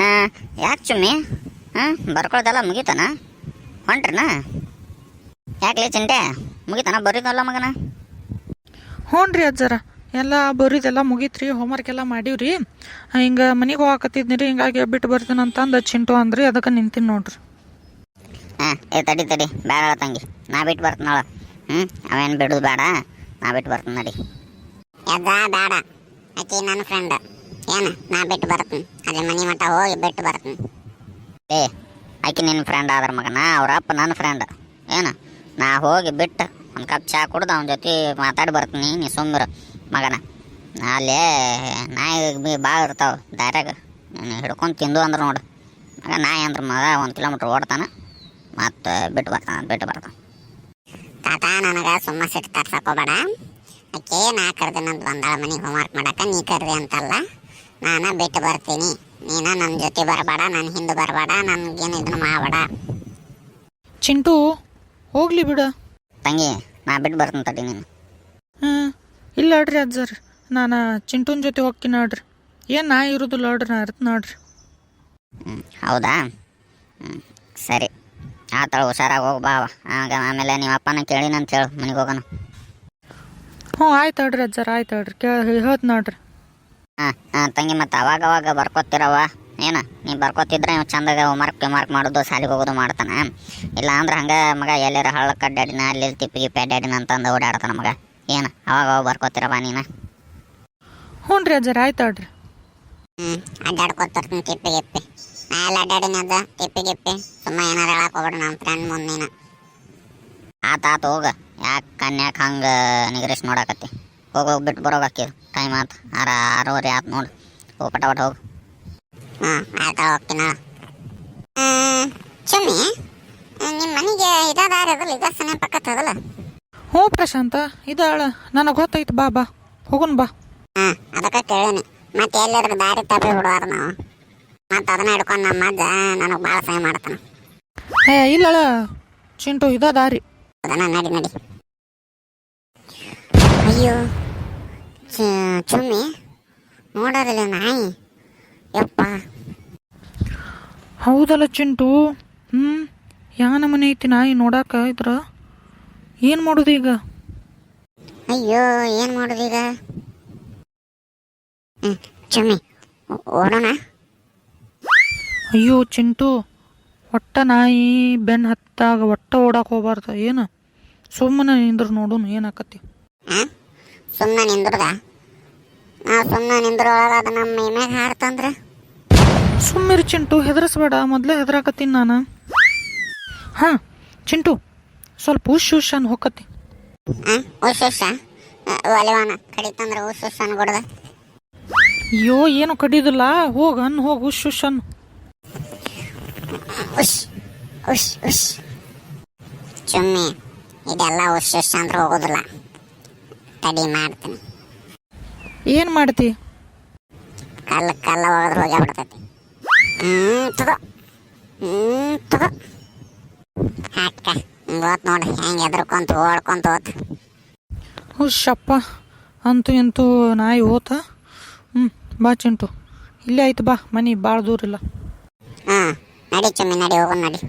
ಹಾಂ ಯಾಕೆ ಚುಮ್ಮಿ ಹಾಂ ಬರ್ಕೊಳ್ದೆಲ್ಲ ಮುಗೀತನ? ಯಾಕೆ ಯಾಕ್ಲೆ ಚಿಂಟೆ ಮುಗಿತಾನ ಬರೀದಲ್ಲ ಮಗನ? ಹ್ಞೂ ರೀ ಅಜ್ಜರ ಎಲ್ಲ ಬರೀದೆಲ್ಲ ಮುಗೀತ್ರಿ ಹೋಮ್ವರ್ಕ್ ಎಲ್ಲ ಮಾಡೀವ್ರಿ. ಹಿಂಗೆ ಮನೆಗೆ ಹೋಗಾಕತ್ತಿದ್ನಿ ರೀ ಹಿಂಗಾಗಿ ಬಿಟ್ಟು ಬರ್ತೀನಿ ಅಂದ ಚಿಂಟು ಅಂದ್ರಿ ಅದಕ್ಕೆ ನಿಂತೀನಿ ನೋಡ್ರಿ. ಹಾಂ ಏ ತಡಿ ತಡಿ ಬೇಡ ತಂಗಿ. ನಾ ಬಿಟ್ಟು ಬರ್ತೀನಳ ಹ್ಞೂ ಅವೇನು ಬಿಡೋದು ಬೇಡ. ನಾ ಬಿಟ್ಟು ಬರ್ತೀನಿ ನಡಿ. ಬೇಡ. ಆಕೆ ನನ್ನ ಫ್ರೆಂಡ್ ಏನು? ನಾ ಬಿಟ್ಟು ಬರ್ತೀನಿ. ಅಲ್ಲಿ ಮನೆ ಮಠ ಹೋಗಿ ಬಿಟ್ಟು ಬರ್ತೀನಿ. ಏ ಆಕಿ ನಿನ್ನ ಫ್ರೆಂಡ್ ಆದ್ರ ಮಗನ? ಅವ್ರ ಅಪ್ಪ ನನ್ನ ಫ್ರೆಂಡ್ ಏನ? ನಾ ಹೋಗಿ ಬಿಟ್ಟು. ಒಂದು ಕಪ್ ಚಹಾ ಕುಡ್ದು ಅವನ ಜೊತೆ ಮಾತಾಡಿ ಬರ್ತೀನಿ ನೀ ಸುಮ್ಮರು ಮಗನ. ಅಲ್ಲೇ ನಾಯಿ ಭಾಳ ಇರ್ತಾವೆ ದಾರ್ಯಾಗ. ನೀನು ಹಿಡ್ಕೊಂಡು ತಿಂದು ಅಂದ್ರೆ ನೋಡು. ಮಗ ನಾಯಿ ಅಂದ್ರೆ ಮಗ ಒಂದು ಕಿಲೋಮೀಟ್ರ್ ಓಡ್ತಾನೆ. ಮತ್ತು ಬಿಟ್ಟು ಬರ್ತಾನೆ ಬಿಟ್ಟು ಬರ್ತಾನೆ. ತಾತ ನನಗೆ ಸುಮ್ಮ ಸಿಟ್ಟು ತರ್ಸಕೋಬೇಡ ಆಕೆ ನಾ ಕರ್ದಿನಂತ ಬಂದಾಳ ಮನೆಗೆ ಹೋಮ್ವರ್ಕ್ ಮಾಡಕ್ಕೆ ನೀ ಕರ್ದೆ ಅಂತಲ್ಲ. ನಾನು ಬಿಟ್ಟು ಬರ್ತೀನಿ. ನೀನ ನನ್ನ ಜೊತೆ ಬರಬೇಡ ನನ್ನ ಹಿಂದೆ ಬರಬೇಡ ನನಗೇನು ಇದನ್ನು ಮಾಡಬೇಡ. ಚಿಂಟು ಹೋಗ್ಲಿ ಬಿಡು. ತಂಗಿ ನಾ ಬಿಟ್ಟು ಬರ್ತೀನಿ ತಡಿ ನೀನು. ಹಾಂ ಇಲ್ಲ ಅಡ್ರಿ ಅಜ್ಜರ್ ನಾನು ಚಿಂಟುನ ಜೊತೆ ಹೋಗ್ತೀನಿ ನೋಡ್ರಿ ಏನು ನಾ ಇರೋದಿಲ್ಲ ನೋಡ್ರಿ ನಾ ಇರ್ತೀನಿ ನೋಡ್ರಿ. ಹ್ಞೂ ಹೌದಾ? ಹ್ಞೂ ಸರಿ. ತಳ ಹುಷಾರಾಗಿ ಹೋಗಿ ಬಾ ಆಗ ಆಮೇಲೆ ನೀವು ಅಪ್ಪನ ಕೇಳಿನಂತ ಹೇಳು ಮನೆಗೆ ಹೋಗೋಣ. ಹ್ಞೂ ಆಯ್ತು ಹೇಳ್ರಿ ಅಜ್ಜರ್ ಆಯ್ತು ಹೇಳ್ರಿ ಕೇಳಿ ಹೇಳ್ತು ನೋಡ್ರಿ. ಹಾಂ ತಂಗಿ ಮತ್ತೆ ಅವಾಗ ಅವಾಗ ಬರ್ಕೋತಿರವ ಏನು ನೀ ಬರ್ಕೋತಿದ್ರೆ ಇವ್ ಚಂದಾಗ ಹೋಮ್ವರ್ಕ್ ಮಾರ್ಕ್ ಮಾಡೋದು ಶಾಲೆಗೆ ಹೋಗೋದು ಮಾಡ್ತಾನೆ. ಇಲ್ಲ ಅಂದ್ರೆ ಹಂಗೆ ಮಗ ಎಲ್ಲಾರ ಹಳ್ಳಕ್ಕೆ ಅಡ್ಡಾಡಿನ ಅಲ್ಲಿ ತಿಪ್ಪಿಗೆ ಪ್ಯಾಡ್ಯಾಡಿನ ಅಂತಂದು ಓಡಾಡ್ತಾನ ಮಗ. ಏನು ಅವಾಗ ಅವಾಗ ಬರ್ಕೋತಿರವ ನೀನು? ಹ್ಞೂ ರೀ ಅಜ್ಜರ್ ಆಯ್ತು ನೋಡ್ರಿ ಹ್ಞೂ ಅಡ್ಡಾಡ್ಕೋತಿರ್ತೀನಿ ತಿಪ್ಪಿ ಗಿಪ್ಪಿ ನಾ ಎಲ್ಲ ಅಡ್ಡಾಡಿನದ ತಿಪ್ಪಿ ಗಿಪ್ಪಿ ಸುಮ್ಮ ಏನಾರು ಹೇಳಕ್ಕೆ ಹೋಗ್ಬೇಡ ನಮ್ಮ ಫ್ರೆಂಡ್ ನೀನು. ಆತ ಆತ ಹೋಗ. ಯಾಕೆ ಕನ್ಯಾಕ ಹಂಗೆ ನಿಗ್ರೇಶ್ ನೋಡಕತ್ತಿ. ಹೋಗಿ ಹೋಗಿ ಬಿಟ್ಟು ಬರೋಗಾಕಿ ಟೈಮ್ ಆತು ಆರ ಆರೂವರೆ ಆತು ನೋಡು. ಹೋಗಿ ಪಟ ಪಟ ಹೋಗು ಆಯ್ತಾ ಹೋಗ್ತೀನ? ಚುಮ್ಮಿ. ನಿಮ್ಮ ಮನೆಗೆ ಇದಾದಾರ ಅದಲ್ಲ ಇದ ಸನೆ ಪಕ್ಕತ್ತದಲ್ಲ ಹ್ಞೂ ಪ್ರಶಾಂತ ಇದಾಳ. ನನಗೆ ಗೊತ್ತಾಯ್ತು ಬಾ ಬಾ. ಹೋಗುನ್ ಬಾ. ಹಾಂ ಅದಕ್ಕೆ ಕೇಳೀನಿ. ಮತ್ತೆ ಎಲ್ಲಾದ್ರೂ ದಾರಿ ತಪ್ಪಿ ಬಿಡುವಾರ ನಾವು. ಮತ್ತೆ ಅದನ್ನ ಹಿಡ್ಕೊಂಡು ನಮ್ಮ ಅಜ್ಜ ನನಗೆ ಭಾಳ ಸಹಾಯ ಮಾಡ್ತಾನೆ. ಏ ಇಲ್ಲಳ. ಚಿಂಟು ಇದ ದಾರಿ. ಅದನ್ನ ನಡಿ ನಡಿ. ಅಯ್ಯೋ. ಚುಮ್ಮಿ. ನೋಡೋದಿಲ್ಲ ನಾಯಿ. ಯಪ್ಪ. ಹೌದಲ್ಲ ಚಿಂಟು. ಹ್ಞೂ ಯಾನ ಮನೆ ಐತಿ ನಾಯಿ ನೋಡಾಕ ಇದ್ರ? ಏನು ಮಾಡೋದು ಈಗ? ಅಯ್ಯೋ ಏನು ಮಾಡೋದು ಈಗ? ಚುಮ್ಮಿ. ಓಡೋಣ. ಅಯ್ಯೋ ಚಿಂಟು ಒಟ್ಟ ನಾಯಿ ಬೆನ್ ಹತ್ತಾಗ ಒಟ್ಟ ಓಡಾಕ್ ಹೋಗ್ಬಾರ್ದು. ಏನು? ಸುಮ್ಮನೆ ನಿಂದ್ರ ನೋಡೋನು ಏನಾಕತಿ ಹಾಂ ಸುಮ್ಮನೆ ನಿಂದ್ರದ? ನಾವು ಸುಮ್ಮನೆ ನಿಂದ್ರೊಳಗೆ ಅದು ನಮ್ಮ ಮೈ ಹಾಡ್ತಂದ್ರ? ಸುಮ್ಮನೆ ಸುಮ್ಮಿರಿ ಚಿಂಟು ಹೆದರಿಸ್ಬೇಡ. ಮೊದಲೇ ಹೆದರಾಕತ್ತೀನಿ ನಾನು. ಹಾಂ ಚಿಂಟು ಸ್ವಲ್ಪ ಹುಷ್ ಹುಷ್ ಅನ್ ಹೋಗತ್ತಿ ಒಲೆವಾನ ಕಡಿತಂದ್ರೆ ಅನ್ಕೊಡ್ದ ಅಯ್ಯೋ ಏನು ಕಡಿದಿಲ್ಲ. ಹೋಗ ಅನ್ ಹೋಗಿ ಹುಷ್ ಹುಷ್ ಅನ್ ಉಶ್ ಉಶ್ ಉಶ್ ಚುಮ್ಮಿ ಇದೆಲ್ಲ ಉಶ್ ಉಶ್ ಅಂದ್ರೆ ಹೋಗೋದಿಲ್ಲ. ತಡಿ ಮಾಡ್ತೀನಿ. ಏನು ಮಾಡ್ತಿ? ಕಲ್ಲ ಕಲ್ಲ ಹೋಗಿದ್ರೆ ಹೋಗಿ ಬಿಡ್ತೈತಿ. ಹ್ಞೂ ತಗೋ. ಹ್ಞೂ ತಗೋ. ಹಾಕ ಗೊತ್ತು ನೋಡಿ ಹೆಂಗೆ ಎದ್ರಕೊಂತ ಓಡ್ಕೊಂತ ಹೋತ್. ಹುಷಪ್ಪ. ಅಂತೂ ಇಂತೂ ನಾಯಿ ಹೋತ. ಹ್ಞೂ ಬಾ ಚಿಂಟು. ಇಲ್ಲೇ ಆಯ್ತು ಬಾ ಮನೆ ಭಾಳ ದೂರ ಇಲ್ಲ. ಹಾಂ ನಡಿ ಚಮ್ಮಿ ನಡಿ ಹೋಗೋಣ ನಡಿ.